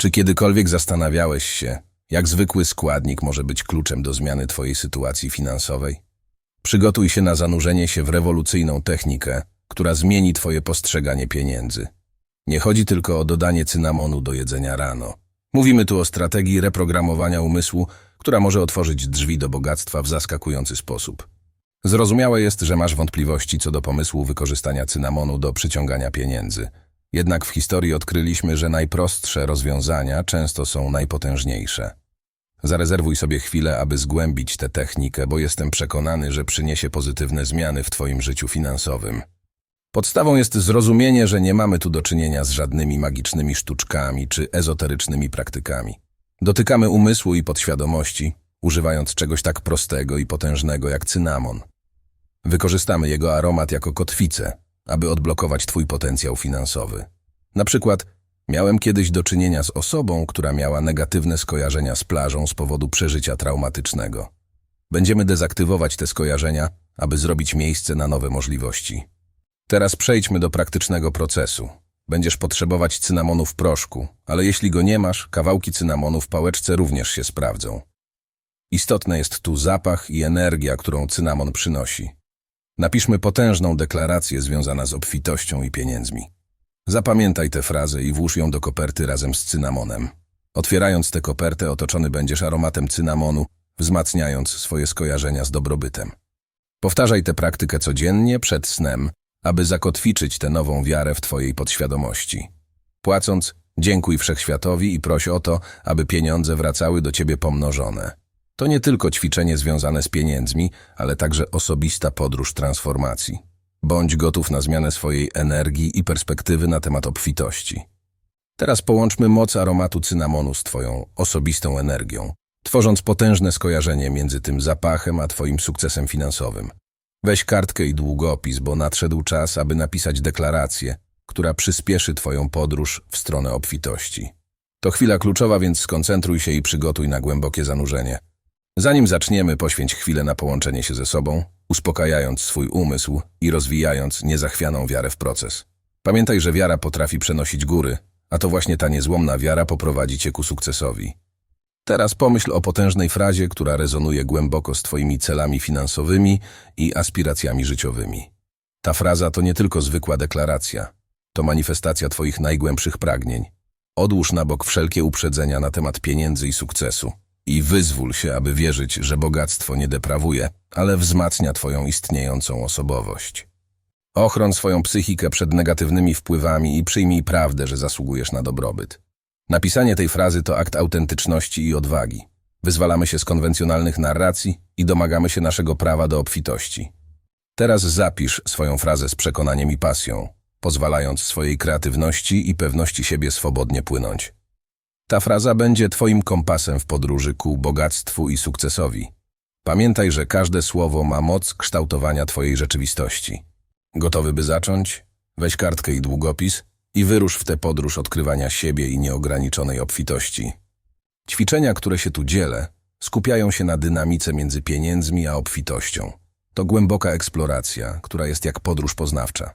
Czy kiedykolwiek zastanawiałeś się, jak zwykły składnik może być kluczem do zmiany Twojej sytuacji finansowej? Przygotuj się na zanurzenie się w rewolucyjną technikę, która zmieni Twoje postrzeganie pieniędzy. Nie chodzi tylko o dodanie cynamonu do jedzenia rano. Mówimy tu o strategii reprogramowania umysłu, która może otworzyć drzwi do bogactwa w zaskakujący sposób. Zrozumiałe jest, że masz wątpliwości co do pomysłu wykorzystania cynamonu do przyciągania pieniędzy. Jednak w historii odkryliśmy, że najprostsze rozwiązania często są najpotężniejsze. Zarezerwuj sobie chwilę, aby zgłębić tę technikę, bo jestem przekonany, że przyniesie pozytywne zmiany w Twoim życiu finansowym. Podstawą jest zrozumienie, że nie mamy tu do czynienia z żadnymi magicznymi sztuczkami czy ezoterycznymi praktykami. Dotykamy umysłu i podświadomości, używając czegoś tak prostego i potężnego jak cynamon. Wykorzystamy jego aromat jako kotwicę, aby odblokować Twój potencjał finansowy. Na przykład, miałem kiedyś do czynienia z osobą, która miała negatywne skojarzenia z plażą z powodu przeżycia traumatycznego. Będziemy dezaktywować te skojarzenia, aby zrobić miejsce na nowe możliwości. Teraz przejdźmy do praktycznego procesu. Będziesz potrzebować cynamonu w proszku, ale jeśli go nie masz, kawałki cynamonu w pałeczce również się sprawdzą. Istotny jest tu zapach i energia, którą cynamon przynosi. Napiszmy potężną deklarację związaną z obfitością i pieniędzmi. Zapamiętaj tę frazę i włóż ją do koperty razem z cynamonem. Otwierając tę kopertę, otoczony będziesz aromatem cynamonu, wzmacniając swoje skojarzenia z dobrobytem. Powtarzaj tę praktykę codziennie przed snem, aby zakotwiczyć tę nową wiarę w Twojej podświadomości. Płacąc, dziękuj wszechświatowi i proś o to, aby pieniądze wracały do Ciebie pomnożone. To nie tylko ćwiczenie związane z pieniędzmi, ale także osobista podróż transformacji. Bądź gotów na zmianę swojej energii i perspektywy na temat obfitości. Teraz połączmy moc aromatu cynamonu z Twoją osobistą energią, tworząc potężne skojarzenie między tym zapachem a Twoim sukcesem finansowym. Weź kartkę i długopis, bo nadszedł czas, aby napisać deklarację, która przyspieszy Twoją podróż w stronę obfitości. To chwila kluczowa, więc skoncentruj się i przygotuj na głębokie zanurzenie. Zanim zaczniemy, poświęć chwilę na połączenie się ze sobą, uspokajając swój umysł i rozwijając niezachwianą wiarę w proces. Pamiętaj, że wiara potrafi przenosić góry, a to właśnie ta niezłomna wiara poprowadzi Cię ku sukcesowi. Teraz pomyśl o potężnej frazie, która rezonuje głęboko z Twoimi celami finansowymi i aspiracjami życiowymi. Ta fraza to nie tylko zwykła deklaracja, to manifestacja Twoich najgłębszych pragnień. Odłóż na bok wszelkie uprzedzenia na temat pieniędzy i sukcesu i wyzwól się, aby wierzyć, że bogactwo nie deprawuje, ale wzmacnia Twoją istniejącą osobowość. Ochron swoją psychikę przed negatywnymi wpływami i przyjmij prawdę, że zasługujesz na dobrobyt. Napisanie tej frazy to akt autentyczności i odwagi. Wyzwalamy się z konwencjonalnych narracji i domagamy się naszego prawa do obfitości. Teraz zapisz swoją frazę z przekonaniem i pasją, pozwalając swojej kreatywności i pewności siebie swobodnie płynąć. Ta fraza będzie Twoim kompasem w podróży ku bogactwu i sukcesowi. Pamiętaj, że każde słowo ma moc kształtowania Twojej rzeczywistości. Gotowy by zacząć? Weź kartkę i długopis i wyrusz w tę podróż odkrywania siebie i nieograniczonej obfitości. Ćwiczenia, które się tu dzielę, skupiają się na dynamice między pieniędzmi a obfitością. To głęboka eksploracja, która jest jak podróż poznawcza.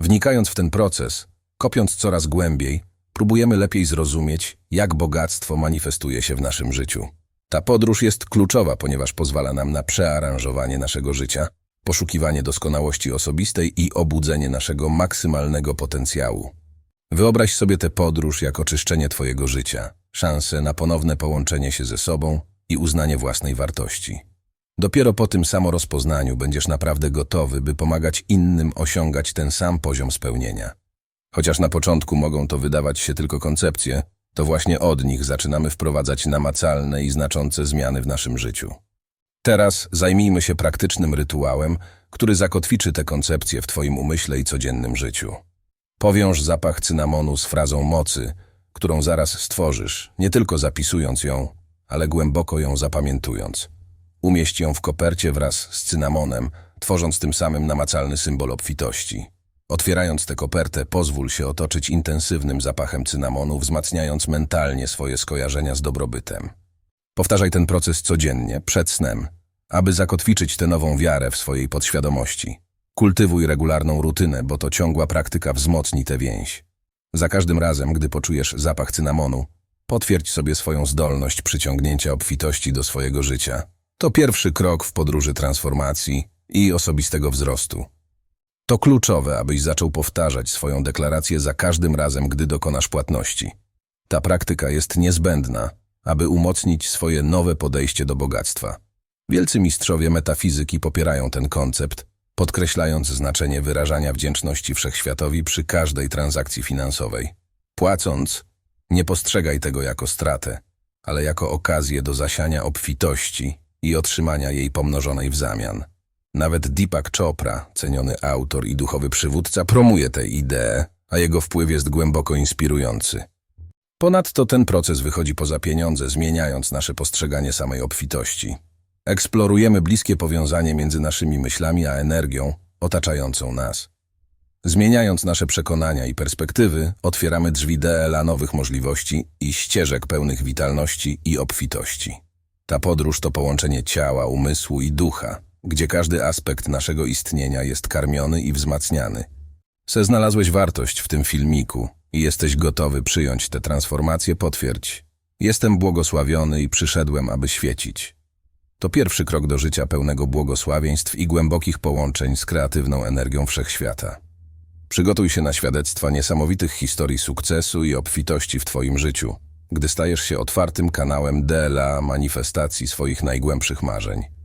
Wnikając w ten proces, kopiąc coraz głębiej, próbujemy lepiej zrozumieć, jak bogactwo manifestuje się w naszym życiu. Ta podróż jest kluczowa, ponieważ pozwala nam na przearanżowanie naszego życia, poszukiwanie doskonałości osobistej i obudzenie naszego maksymalnego potencjału. Wyobraź sobie tę podróż jako czyszczenie Twojego życia, szansę na ponowne połączenie się ze sobą i uznanie własnej wartości. Dopiero po tym samorozpoznaniu będziesz naprawdę gotowy, by pomagać innym osiągać ten sam poziom spełnienia. Chociaż na początku mogą to wydawać się tylko koncepcje, to właśnie od nich zaczynamy wprowadzać namacalne i znaczące zmiany w naszym życiu. Teraz zajmijmy się praktycznym rytuałem, który zakotwiczy te koncepcje w Twoim umyśle i codziennym życiu. Powiąż zapach cynamonu z frazą mocy, którą zaraz stworzysz, nie tylko zapisując ją, ale głęboko ją zapamiętując. Umieść ją w kopercie wraz z cynamonem, tworząc tym samym namacalny symbol obfitości. Otwierając tę kopertę, pozwól się otoczyć intensywnym zapachem cynamonu, wzmacniając mentalnie swoje skojarzenia z dobrobytem. Powtarzaj ten proces codziennie, przed snem, aby zakotwiczyć tę nową wiarę w swojej podświadomości. Kultywuj regularną rutynę, bo to ciągła praktyka wzmocni tę więź. Za każdym razem, gdy poczujesz zapach cynamonu, potwierdź sobie swoją zdolność przyciągnięcia obfitości do swojego życia. To pierwszy krok w podróży transformacji i osobistego wzrostu. To kluczowe, abyś zaczął powtarzać swoją deklarację za każdym razem, gdy dokonasz płatności. Ta praktyka jest niezbędna, aby umocnić swoje nowe podejście do bogactwa. Wielcy mistrzowie metafizyki popierają ten koncept, podkreślając znaczenie wyrażania wdzięczności wszechświatowi przy każdej transakcji finansowej. Płacąc, nie postrzegaj tego jako stratę, ale jako okazję do zasiania obfitości i otrzymania jej pomnożonej w zamian. Nawet Deepak Chopra, ceniony autor i duchowy przywódca, promuje tę ideę, a jego wpływ jest głęboko inspirujący. Ponadto ten proces wychodzi poza pieniądze, zmieniając nasze postrzeganie samej obfitości. Eksplorujemy bliskie powiązanie między naszymi myślami a energią otaczającą nas. Zmieniając nasze przekonania i perspektywy, otwieramy drzwi DLA nowych możliwości i ścieżek pełnych witalności i obfitości. Ta podróż to połączenie ciała, umysłu i ducha, gdzie każdy aspekt naszego istnienia jest karmiony i wzmacniany. Se znalazłeś wartość w tym filmiku i jesteś gotowy przyjąć tę transformację, potwierdź. Jestem błogosławiony i przyszedłem, aby świecić. To pierwszy krok do życia pełnego błogosławieństw i głębokich połączeń z kreatywną energią wszechświata. Przygotuj się na świadectwa niesamowitych historii sukcesu i obfitości w Twoim życiu, gdy stajesz się otwartym kanałem DLA manifestacji swoich najgłębszych marzeń.